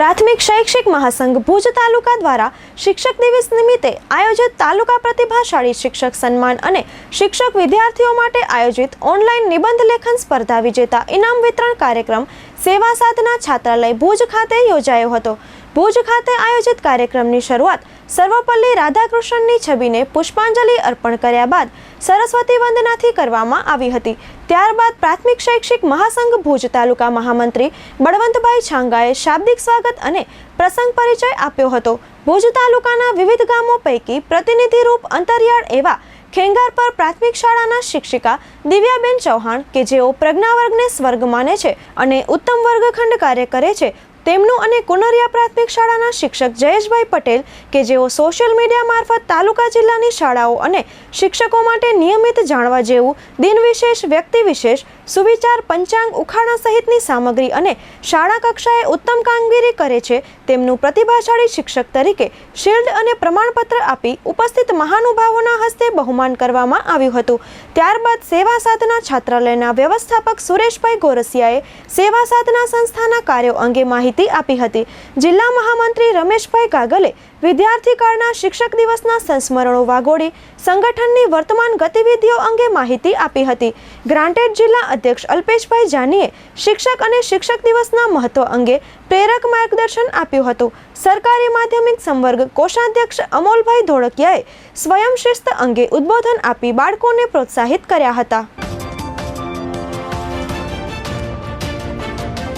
પ્રાથમિક શૈક્ષિક મહાસંઘ ભુજ તાલુકા દ્વારા શિક્ષક દિવસ નિમિત્તે આયોજિત તાલુકા પ્રતિભાશાળી શિક્ષક સન્માન અને શિક્ષક વિદ્યાર્થીઓ માટે આયોજિત ઓનલાઈન નિબંધ લેખન સ્પર્ધા વિજેતા ઇનામ વિતરણ કાર્યક્રમ સેવા સાધના છાત્રાલય ભુજ ખાતે યોજાયો હતો. ભુજ ખાતે આયોજિત કાર્યક્રમની શરૂઆત સર્વપલ્લી રાધાકૃષ્ણની છબીને પુષ્પાંજલિ અર્પણ કર્યા બાદ સરસ્વતી વંદનાથી કરવામાં આવી હતી. ત્યારબાદ પ્રાથમિક શૈક્ષિક મહાસંઘ ભુજ તાલુકા મહામંત્રી બળવંતભાઈ છાંગાએ શાબ્દિક સ્વાગત અને પ્રસંગ પરિચય આપ્યો હતો. ભુજ તાલુકાના વિવિધ ગામો પૈકી પ્રતિનિધિરૂપ અંતરિયાળ એવા ખેંગાર પર પ્રાથમિક શાળાના શિક્ષિકા દિવ્યાબેન ચૌહાણ કે જેઓ પ્રજ્ઞાવર્ગને સ્વર્ગ માને છે અને ઉત્તમ વર્ગખંડ કાર્ય કરે છે તેમનું અને કુનરિયા પ્રાથમિક શાળાના શિક્ષક જયેશભાઈ પટેલ કે જેઓ સોશિયલ મીડિયા મારફત તાલુકા જિલ્લાની શાળાઓ અને શિક્ષકો માટે નિયમિત જાણવા જેવું દિન વિશેષ વ્યક્તિ વિશેષ સુવિચાર, પંચાંગ, ઉખાણા સહિતની સામગ્રી અને શાળા કક્ષાએ ઉત્તમ કામગીરી કરે છે, તેમનું પ્રતિભાશાળી શિક્ષક તરીકે શિલ્ડ અને પ્રમાણપત્ર આપી ઉપસ્થિત મહાનુભાવોના હસ્તે બહુમાન કરવામાં આવ્યું હતું. ત્યારબાદ સેવા સાધના છાત્રાલયના વ્યવસ્થાપક સુરેશભાઈ ગોરસિયાએ સેવા સાધના સંસ્થાના કાર્યો અંગે માહિતી આપી હતી. જિલ્લા મહામંત્રી રમેશભાઈ કાગલે વિદ્યાર્થી કાળના શિક્ષક દિવસના સંસ્મરણો વાગોડી સંગઠનની વર્તમાન ગતિવિધિઓ અંગે માહિતી આપી હતી. ગ્રાન્ટેડ જિલ્લા અધ્યક્ષ અલ્પેશભાઈ જાનીએ શિક્ષક અને શિક્ષક દિવસના મહત્વ અંગે પ્રેરક માર્ગદર્શન આપ્યું હતું. સરકારી માધ્યમિક સંવર્ગ કોષાધ્યક્ષ અમોલભાઈ ધોળકિયાએ સ્વયંશિસ્ત અંગે ઉદ્બોધન આપી બાળકોને પ્રોત્સાહિત કર્યા હતા.